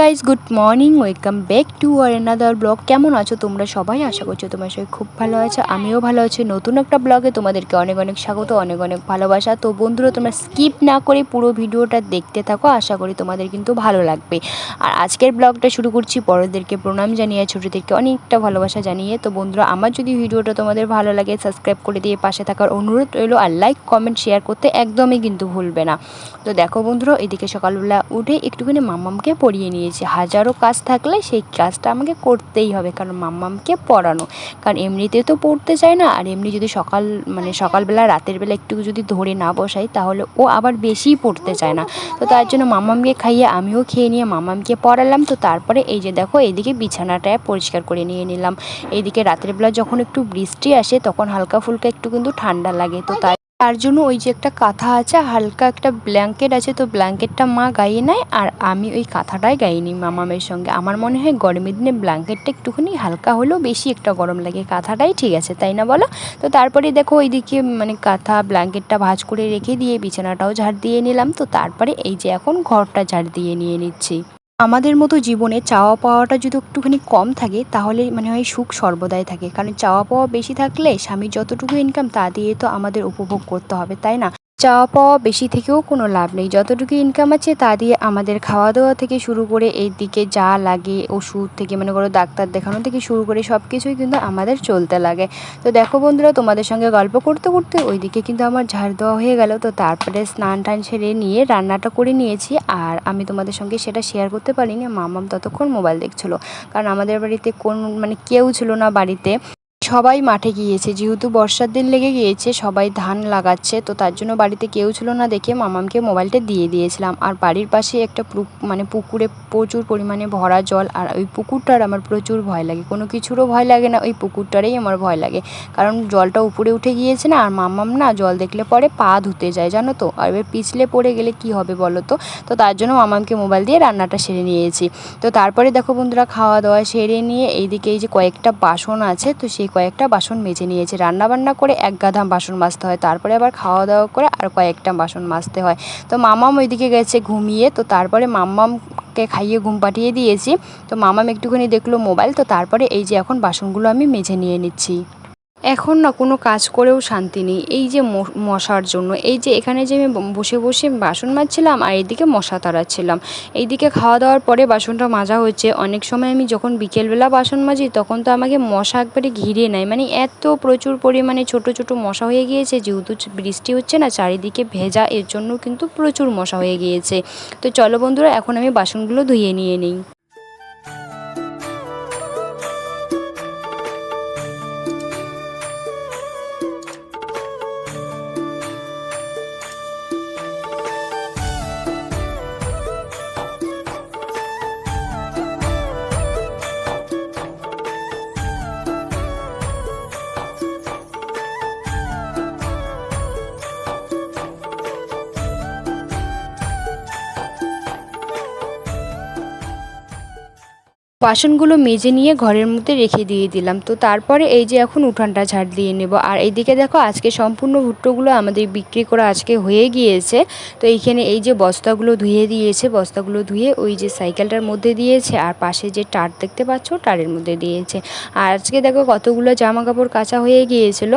Guys good morning welcome back to our another blog কেমন আছো তোমরা সবাই? আশা করছ তোমার সবাই খুব ভালো আছো, আমিও ভালো আছি। নতুন একটা ব্লগে তোমাদেরকে অনেক অনেক স্বাগত, অনেক অনেক ভালোবাসা। তো বন্ধুরা, তোমরা স্কিপ না করে পুরো ভিডিওটা দেখতে থাকো, আশা করি তোমাদের কিন্তু ভালো লাগবে। আর আজকের ব্লগটা শুরু করছি বড়দেরকে প্রণাম জানিয়ে, ছোটোদেরকে অনেকটা ভালোবাসা জানিয়ে। তো বন্ধুরা, আমার যদি ভিডিওটা তোমাদের ভালো লাগে সাবস্ক্রাইব করে দিয়ে পাশে থাকার অনুরোধ রইল, আর লাইক কমেন্ট শেয়ার করতে একদমই কিন্তু ভুলবে না। তো দেখো বন্ধুরা, এদিকে সকালবেলা উঠে একটুখানি মাম্মামকে পড়িয়ে নিয়েছি। হাজারো কাজ থাকলে সেই কাজটা আমাকে করতেই হবে, কারণ মাম্মামকে পড়ানো। কারণ এমনিতে তো পড়তে চায় না, আর এমনি যদি সকাল মানে সকালবেলা, রাতের বেলা একটু যদি ধরে না বসাই, তাহলে ও আবার বেশিই পড়তে চায় না। তো তার জন্য মাম্মামকে খাইয়ে আমিও খেয়ে নিয়ে মাম্মামকে পড়ালাম। তো তারপরে এই যে দেখো, এইদিকে বিছানাটা পরিষ্কার করে নিয়ে নিলাম। এইদিকে রাতের বেলা যখন একটু বৃষ্টি আসে, তখন হালকা ফুলকা একটু কিন্তু ঠান্ডা লাগে। তো তাই তার জন্য ওই যে একটা কাঁথা আছে, হালকা একটা ব্ল্যাঙ্কেট আছে, তো ব্ল্যাঙ্কেটটা মা গাইয়ে নেয় আর আমি ওই কাঁথাটাই গাইয়ে নিই মামামের সঙ্গে। আমার মনে হয় গরমের দিনে ব্ল্যাঙ্কেটটা একটুখানি হালকা হলেও বেশি একটা গরম লাগে, কাঁথাটাই ঠিক আছে, তাই না বলো? তো তারপরে দেখো ওইদিকে মানে কাঁথা ব্ল্যাঙ্কেটটা ভাঁজ করে রেখে দিয়ে বিছানাটাও ঝাড় দিয়ে নিলাম, তো তারপরে এই যে এখন ঘরটা ঝাড় দিয়ে নিয়ে নিচ্ছি। আমাদের মতো জীবনে চাওয়া পাওয়াটা যদি একটুখানি কম থাকে, তাহলে মানে হয় সুখ সর্বদাই থাকে। কারণ চাওয়া পাওয়া বেশি থাকলে স্বামী যতটুকু ইনকাম তা দিয়ে তো আমাদের উপভোগ করতে হবে, তাই না? চাওয়া পাওয়া বেশি থেকেও কোনো লাভ নেই। যতটুকু ইনকাম আছে তা দিয়ে আমাদের খাওয়া দাওয়া থেকে শুরু করে এই দিকে যা লাগে, ওষুধ থেকে মনে করো ডাক্তার দেখানো থেকে শুরু করে সব কিছুই কিন্তু আমাদের চলতে লাগে। তো দেখো বন্ধুরা, তোমাদের সঙ্গে গল্প করতে করতে ওইদিকে কিন্তু আমার ঝাড় দেওয়া হয়ে গেল। তো তারপরে স্নান টান সেরে নিয়ে রান্নাটা করে নিয়েছি আর আমি তোমাদের সঙ্গে সেটা শেয়ার করতে পারিনি। মামাম ততক্ষণ মোবাইল দেখছিলো। কারণ আমাদের বাড়িতে কোন মানে কেউ ছিল না বাড়িতে। সবাই মাঠে গিয়েছে। যেহেতু বর্ষার দিন লেগে গিয়েছে, সবাই ধান লাগাচ্ছে, তো তার জন্য বাড়িতে কেউ ছিল না দেখে মামামকে মোবাইলটা দিয়ে দিয়েছিলাম। আর বাড়ির পাশে একটা মানে পুকুরে প্রচুর পরিমাণে ভরা জল, আর ওই পুকুরটার আমার প্রচুর ভয় লাগে। কোনো কিছুরও ভয় লাগে না, ওই পুকুরটারেই আমার ভয় লাগে। কারণ জলটা উপরে উঠে গিয়েছে না, আর মামাম না জল দেখলে পরে পা ধুতে যায়, জানো তো? আর এবার পিছলে পড়ে গেলে কি হবে বলো তো? তো তার জন্য মামামকে মোবাইল দিয়ে রান্নাটা সেরে নিয়েছি। তো তারপরে দেখো বন্ধুরা, খাওয়া দাওয়া সেরে নিয়ে এইদিকে এই যে কয়েকটা বাসন আছে, তো সেই কয়েকটা বাসন মেজে নিয়েছি। রান্নাবান্না করে এক গাধাম বাসন মাজতে হয়, তারপরে আবার খাওয়া দাওয়া করে আর কয়েকটা বাসন মাজতে হয়। তো মামাম ওইদিকে গেছে ঘুমিয়ে, তো তারপরে মামামকে খাইয়ে ঘুম পাঠিয়ে দিয়েছি। তো মামাম একটুখানি দেখল মোবাইল, তো তারপরে এই যে এখন বাসনগুলো আমি মেঝে নিয়ে নিচ্ছি। এখন না কোনো কাজ করেও শান্তি নেই। এই যে মশার জন্য, এই যে এখানে যে আমি বসে বসে বাসন মাজছিলাম আর এদিকে মশা তাড়াচ্ছিলাম। এইদিকে খাওয়া দাওয়ার পরে বাসনটা মাজা হচ্ছে অনেক সময় আমি যখন বিকেলবেলা বাসন মাজি তখন তো আমাকে মশা একবারে ঘিরে নেয়। মানে এত প্রচুর পরিমাণে ছোট ছোট মশা হয়ে গিয়েছে, যেহেতু বৃষ্টি হচ্ছে না, চারিদিকে ভেজা, এর জন্য কিন্তু প্রচুর মশা হয়ে গিয়েছে। তো চলো বন্ধুরা, এখন আমি বাসনগুলো ধুয়ে নিয়ে নিই। বাসনগুলো মেজে নিয়ে ঘরের মধ্যে রেখে দিয়ে দিলাম। তো তারপরে এই যে এখন উঠানটা ঝাড় দিয়ে নেব। আর এইদিকে দেখো, আজকে সম্পূর্ণ ভুট্টোগুলো আমাদের বিক্রি করা আজকে হয়ে গিয়েছে। তো এইখানে এই যে বস্তাগুলো ধুয়ে দিয়েছে, বস্তাগুলো ধুয়ে ওই যে সাইকেলটার মধ্যে দিয়েছে আর পাশে যে টার দেখতে পাচ্ছ টারের মধ্যে দিয়েছে। আর আজকে দেখো, কতগুলো জামা কাপড় কাঁচা হয়ে গিয়েছিল।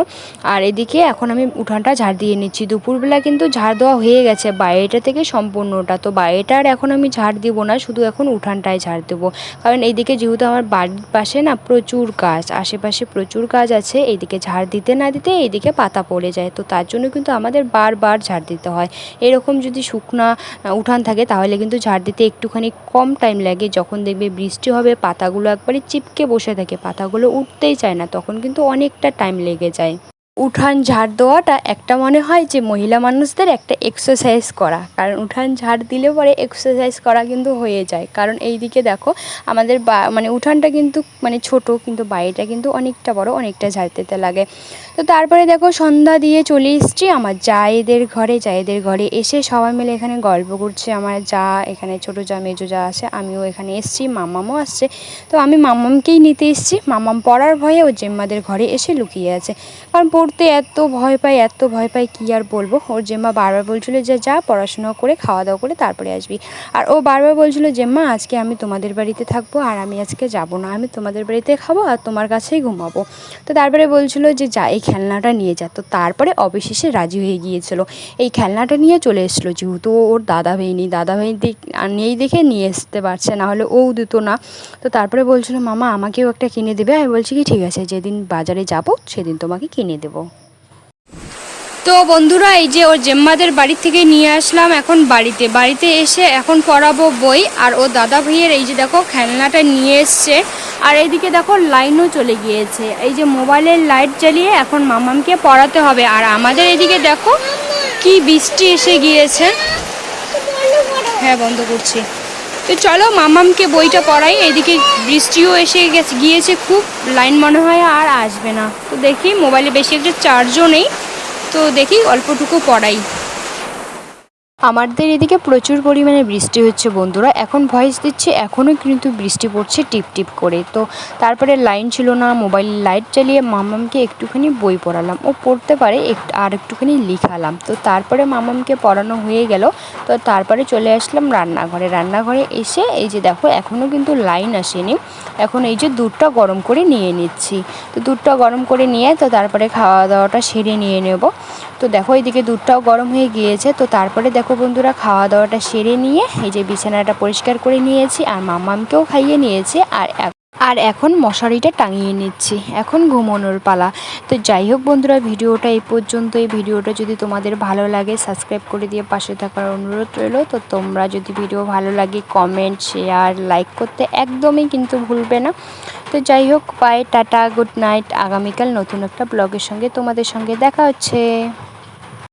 আর এদিকে এখন আমি উঠানটা ঝাড় দিয়ে নিচ্ছি। দুপুরবেলা কিন্তু ঝাড় দেওয়া হয়ে গেছে, বাইরেটা থেকে সম্পূর্ণটা। তো বাইরেটা আর এখন আমি ঝাড় দিব না, শুধু এখন উঠানটায় ঝাড় দেবো। কারণ এই এইদিকে যেহেতু আমার বাড়ির পাশে না প্রচুর গাছ, আশেপাশে প্রচুর গাছ আছে এইদিকে ঝাড় দিতে না দিতে এইদিকে পাতা পড়ে যায়। তো তার জন্য কিন্তু আমাদের বারবার ঝাড় দিতে হয়। এরকম যদি শুকনা উঠান থাকে তাহলে কিন্তু ঝাড় দিতে একটুখানি কম টাইম লাগে। যখন দেখবে বৃষ্টি হবে, পাতাগুলো একবারে চিপকে বসে থাকে, পাতাগুলো উঠতেই চায় না, তখন কিন্তু অনেকটা টাইম লেগে যায়। উঠান ঝাড় দেওয়াটা একটা মনে হয় যে মহিলা মানুষদের একটা এক্সারসাইজ করা। কারণ উঠান ঝাড় দিলে পরে এক্সারসাইজ করা কিন্তু হয়ে যায়। কারণ এই দিকে দেখো, আমাদের বা মানে উঠানটা কিন্তু মানে ছোট, কিন্তু বাড়িটা কিন্তু অনেকটা বড়, অনেকটা ঝাড় দিতে লাগে। তো তারপরে দেখো, সন্ধ্যা দিয়ে চলে এসছি আমার জায়েদের ঘরে। জায়েদের ঘরে এসে সবাই মিলে এখানে গল্প করছে। আমার যা এখানে ছোটো যা, মেজো যা আছে, আমিও এখানে এসছি, মামামও আসছে। তো আমি মামামকেই নিতে এসছি। মাম্মাম পড়ার ভয়ে ও জেম্মাদের ঘরে এসে লুকিয়ে আছে। কারণ পড়তে এত ভয় পাই, এত ভয় পাই কী আর বলব? ওর জেম্মা বারবার বলছিল যে যা পড়াশোনা করে খাওয়া দাওয়া করে তারপরে আসবি। আর ও বারবার বলছিল, জেম্মা, আজকে আমি তোমাদের বাড়িতে থাকব আর আমি আজকে যাব না। আমি তোমাদের বাড়িতে খাব আর তোমার কাছেই ঘুমাবো। তো তারপরে বলছিল যে, যা, এই খেলনাটা নিয়ে যা। তো তারপরে অবশেষে রাজি হয়ে গিয়েছিল। এই খেলনাটা নিয়ে চলে এসেছিল যেহেতু ওর দাদা ভাই নেই দাদা ভাই নেই দেখে নিয়ে আসতে পারছে, না হলে ও দিত না। তো তারপরে বলছিল, মামা, আমাকেও একটা কিনে দেবে। আমি বলছি কি, ঠিক আছে, যেদিন বাজারে যাব, সেদিন তোমাকে কিনে দেবো। তো বন্ধুরা, এই যে ওর জেম্মাদের বাড়ি থেকে নিয়ে আসলাম এখন বাড়িতে। বাড়িতে এসে এখন পড়াবো বই আর ও দাদা ভাইয়ের এই যে দেখো খেলনাটা নিয়ে এসছে। আর এইদিকে দেখো লাইনও চলে গিয়েছে। এই যে মোবাইলের লাইট জ্বালিয়ে এখন মামামকে পড়াতে হবে। আর আমাদের এদিকে দেখো কি বৃষ্টি এসে গিয়েছে। হ্যাঁ বন্ধ করছি। তো চলো মামামকে বইটা পড়াই। এদিকে বৃষ্টিও এসে গেছে, গিয়েছে খুব। লাইন মনে হয় আর আসবে না। তো দেখি, মোবাইলে বেশি একটা চার্জও নেই। তো দেখি অল্পটুকু পড়াই। আমাদের এদিকে প্রচুর পরিমাণে বৃষ্টি হচ্ছে বন্ধুরা। এখন ভয়েস দিচ্ছে, এখনও কিন্তু বৃষ্টি পড়ছে টিপ টিপ করে। তো তারপরে লাইন ছিল না মোবাইল লাইট জ্বালিয়ে মামামকে একটুখানি বই পড়ালাম। ও পড়তে পারে আর একটুখানি লিখালাম। তো তারপরে মামামকে পড়ানো হয়ে গেল। তো তারপরে চলে আসলাম রান্নাঘরে। রান্নাঘরে এসে এই যে দেখো, এখনও কিন্তু লাইন আসেনি। এখন এই যে দুধটা গরম করে নিয়ে নিচ্ছি। তো দুধটা গরম করে নিয়ে তো তারপরে খাওয়া দাওয়াটা সেরে নিয়ে নেব। তো দেখো এইদিকে দুধটাও গরম হয়ে গিয়েছে। তো তারপরে দেখো বন্ধুরা খাওয়া দাওয়াটা সেরে নিয়ে এই যে বিছানাটা পরিষ্কার করে নিয়েছি, আর মামামকেও খাইয়ে নিয়েছি, আর আর এখন মশারিটা টাঙিয়ে নিচ্ছি। এখন ঘুমানোর পালা। তো যাই হোক বন্ধুরা, ভিডিওটা এই পর্যন্ত এই ভিডিওটা যদি তোমাদের ভালো লাগে সাবস্ক্রাইব করে দিয়ে পাশে থাকার অনুরোধ রইল। তো তোমরা যদি ভিডিও ভালো লাগে কমেন্ট শেয়ার লাইক করতে একদমই কিন্তু ভুলবে না। তো যাই হোক বাই টাটা গুড নাইট আগামীকাল নতুন একটা ব্লগের সঙ্গে তোমাদের সঙ্গে দেখা হচ্ছে।